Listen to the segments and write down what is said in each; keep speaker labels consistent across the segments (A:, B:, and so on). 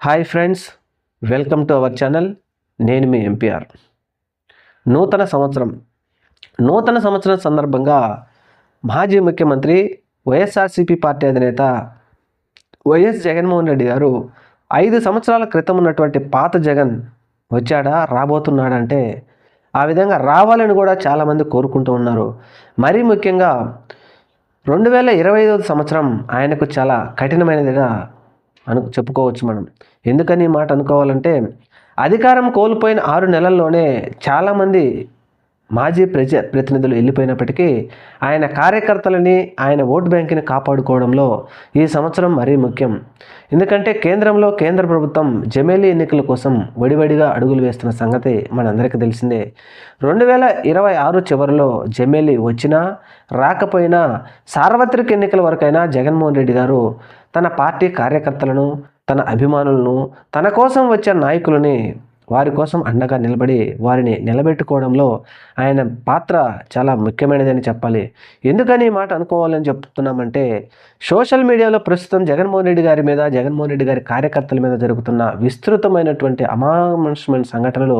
A: Hi friends welcome to our channel. నేను మీ MPR. నూతన సంవత్సరం. నూతన సంవత్సరం సందర్భంగా మాజీ ముఖ్యమంత్రి వైఎస్ఆర్సీపీ పార్టీ అధినేత వైఎస్ జగన్మోహన్ రెడ్డి గారు ఐదు సంవత్సరాల క్రితం ఉన్నటువంటి పాత జగన్ వచ్చాడా రాబోతున్నాడంటే ఆ విధంగా రావాలని కూడా చాలామంది కోరుకుంటూ ఉన్నారు. మరీ ముఖ్యంగా రెండు వేల ఇరవై ఐదవ సంవత్సరం ఆయనకు చాలా కఠినమైనదిగా అను చెప్పుకోవచ్చు మనం. ఎందుకని మాట అనుకోవాలంటే అధికారం కోల్పోయిన ఆరు నెలల్లోనే చాలామంది మాజీ ప్రజ ప్రతినిధులు వెళ్ళిపోయినప్పటికీ ఆయన కార్యకర్తలని ఆయన ఓటు బ్యాంకుని కాపాడుకోవడంలో ఈ సంవత్సరం మరీ ముఖ్యం. ఎందుకంటే కేంద్రంలో కేంద్ర ప్రభుత్వం జమేలీ ఎన్నికల కోసం వడివడిగా అడుగులు వేస్తున్న సంగతి మనందరికీ తెలిసిందే. రెండు వేల ఇరవై ఆరు చివరిలో జమేలీ వచ్చినా రాకపోయినా సార్వత్రిక ఎన్నికల వరకైనా జగన్మోహన్ రెడ్డి గారు తన పార్టీ కార్యకర్తలను తన అభిమానులను తన కోసం వచ్చే నాయకులని వారి కోసం అండగా నిలబడి వారిని నిలబెట్టుకోవడంలో ఆయన పాత్ర చాలా ముఖ్యమైనదని చెప్పాలి. ఎందుకని ఈ మాట అనుకోవాలని చెప్తున్నామంటే సోషల్ మీడియాలో ప్రస్తుతం జగన్మోహన్ రెడ్డి గారి మీద జగన్మోహన్ రెడ్డి గారి కార్యకర్తల మీద జరుగుతున్న విస్తృతమైనటువంటి అమానుషమైన సంఘటనలు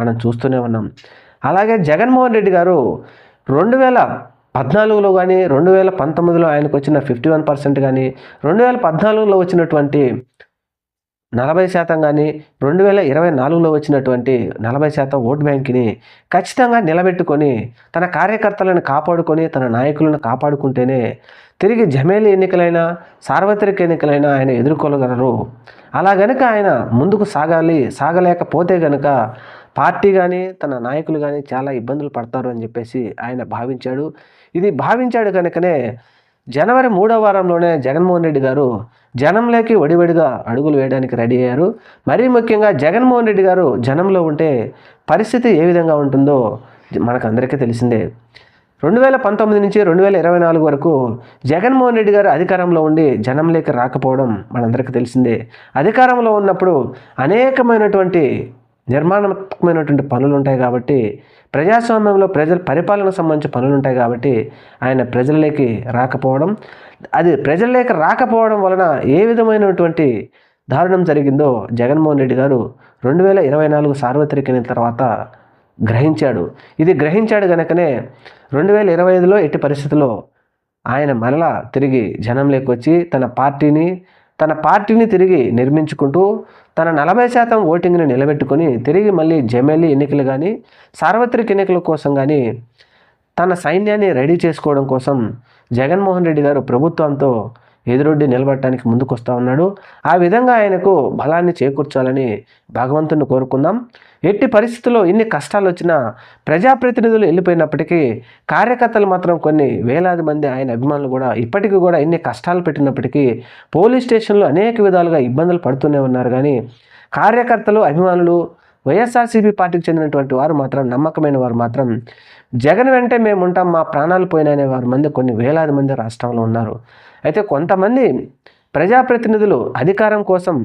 A: మనం చూస్తూనే ఉన్నాం. అలాగే జగన్మోహన్ రెడ్డి గారు రెండు వేల పద్నాలుగులో కానీ రెండు వేల పంతొమ్మిదిలో ఆయనకు వచ్చిన ఫిఫ్టీ వన్ పర్సెంట్ కానీ రెండు వేల పద్నాలుగులో వచ్చినటువంటి నలభై శాతం కానీ రెండు వేల ఇరవై నాలుగులో వచ్చినటువంటి నలభై శాతం ఓటు బ్యాంక్ని ఖచ్చితంగా నిలబెట్టుకొని తన కార్యకర్తలను కాపాడుకొని తన నాయకులను కాపాడుకుంటేనే తిరిగి జమేలి ఎన్నికలైనా సార్వత్రిక ఎన్నికలైనా ఆయన ఎదుర్కోగలరు అలా గనుక ఆయన ముందుకు సాగాలి సాగలేకపోతే గనుక పార్టీ కానీ తన నాయకులు కానీ చాలా ఇబ్బందులు పడతారు అని చెప్పేసి ఆయన భావించాడు. ఇది భావించాడు కనుకనే జనవరి మూడో వారంలోనే జగన్మోహన్ రెడ్డి గారు జనంలోకి ఒడివడిగా అడుగులు వేయడానికి రెడీ అయ్యారు. మరీ ముఖ్యంగా జగన్మోహన్ రెడ్డి గారు జనంలో ఉంటే పరిస్థితి ఏ విధంగా ఉంటుందో మనకందరికీ తెలిసిందే. రెండు వేల పంతొమ్మిది నుంచి రెండు వేల ఇరవై నాలుగు వరకు జగన్మోహన్ రెడ్డి గారు అధికారంలో ఉండి జనంలోకి రాకపోవడం మనందరికీ తెలిసిందే. అధికారంలో ఉన్నప్పుడు అనేకమైనటువంటి నిర్మాణాత్మకమైనటువంటి పనులు ఉంటాయి కాబట్టి ప్రజాస్వామ్యంలో ప్రజల పరిపాలనకు సంబంధించిన పనులు ఉంటాయి కాబట్టి ఆయన ప్రజల్లోకి రాకపోవడం అది ప్రజల్లోకి రాకపోవడం వలన ఏ విధమైనటువంటి దారుణం జరిగిందో జగన్మోహన్ రెడ్డి గారు రెండు వేల ఇరవై నాలుగు సార్వత్రిక ఎన్నికల తర్వాత గ్రహించాడు. ఇది గ్రహించాడు కనుకనే రెండు వేల ఇరవై ఐదులో ఎట్టి పరిస్థితుల్లో ఆయన మరలా తిరిగి జనంలోకి వచ్చి తన పార్టీని తన పార్టీని తిరిగి నిర్మించుకుంటూ తన నలభై శాతం ఓటింగ్ని నిలబెట్టుకొని తిరిగి మళ్ళీ జమేలీ ఎన్నికలు కానీ సార్వత్రిక ఎన్నికల కోసం కానీ తన సైన్యాన్ని రెడీ చేసుకోవడం కోసం జగన్మోహన్ రెడ్డి గారు ప్రభుత్వంతో ఎదురొడ్డి నిలబడటానికి ముందుకు వస్తూ ఉన్నాడు. ఆ విధంగా ఆయనకు బలాన్ని చేకూర్చాలని భగవంతుని కోరుకుందాం. ఎట్టి పరిస్థితుల్లో ఎన్ని కష్టాలు వచ్చినా ప్రజాప్రతినిధులు వెళ్ళిపోయినప్పటికీ కార్యకర్తలు మాత్రం కొన్ని వేలాది మంది ఆయన అభిమానులు కూడా ఇప్పటికీ కూడా ఎన్ని కష్టాలు పెట్టినప్పటికీ పోలీస్ స్టేషన్లో అనేక విధాలుగా ఇబ్బందులు పడుతూనే ఉన్నారు. కానీ కార్యకర్తలు అభిమానులు వైఎస్ఆర్సీపీ పార్టీకి చెందినటువంటి వారు మాత్రం నమ్మకమైన వారు మాత్రం జగన్ వెంటే మేము ఉంటాం మా ప్రాణాలు పోయిననే వారి మంది కొన్ని వేలాది మంది రాష్ట్రంలో ఉన్నారు. అయితే కొంతమంది ప్రజాప్రతినిధులు అధికారం కోసం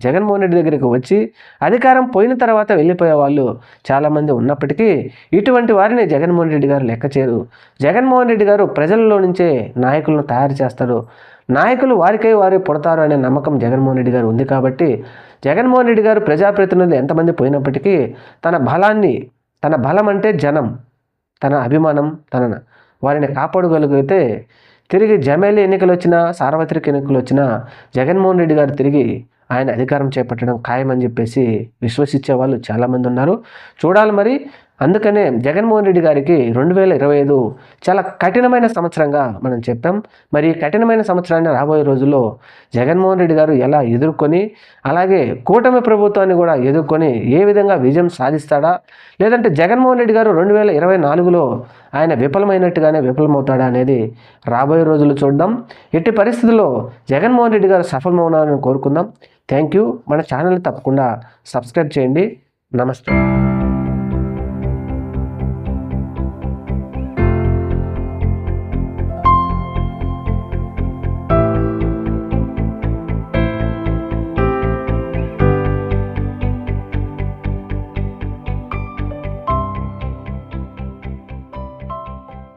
A: జగన్మోహన్ రెడ్డి దగ్గరికి వచ్చి అధికారం పోయిన తర్వాత వెళ్ళిపోయే వాళ్ళు చాలామంది ఉన్నప్పటికీ ఇటువంటి వారిని జగన్మోహన్ రెడ్డి గారు లెక్క చేయరు. జగన్మోహన్ రెడ్డి గారు ప్రజల్లో నుంచే నాయకులను తయారు చేస్తారు. నాయకులు వారికై వారే పుడతారు అనే నమ్మకం జగన్మోహన్ రెడ్డి గారు ఉంది కాబట్టి జగన్మోహన్ రెడ్డి గారు ప్రజాప్రతినిధులు ఎంతమంది పోయినప్పటికీ తన బలాన్ని తన బలం అంటే జనం తన అభిమానం తన వారిని కాపాడగలిగితే తిరిగి జమేలి ఎన్నికలు వచ్చినా సార్వత్రిక ఎన్నికలు వచ్చినా జగన్మోహన్ రెడ్డి గారు తిరిగి ఆయన అధికారం చేపట్టడం ఖాయమని చెప్పేసి విశ్వసించే వాళ్ళు చాలామంది ఉన్నారు. చూడాలి మరి అందుకనే జగన్మోహన్ రెడ్డి గారికి రెండు వేల ఇరవై ఐదు చాలా కఠినమైన సంవత్సరంగా మనం చెప్పాం. మరి కఠినమైన సంవత్సరాన్ని రాబోయే రోజుల్లో జగన్మోహన్ రెడ్డి గారు ఎలా ఎదుర్కొని అలాగే కూటమి ప్రభుత్వాన్ని కూడా ఎదుర్కొని ఏ విధంగా విజయం సాధిస్తాడా లేదంటే జగన్మోహన్ రెడ్డి గారు రెండు వేల ఇరవై నాలుగులో ఆయన విఫలమైనట్టుగానే విఫలమవుతాడా అనేది రాబోయే రోజులు చూద్దాం. ఎట్టి పరిస్థితుల్లో జగన్మోహన్ రెడ్డి గారు సఫలమవునారని కోరుకుందాం. Thank you. మన ఛానల్ తప్పకుండా సబ్స్క్రైబ్ చేయండి. నమస్తే.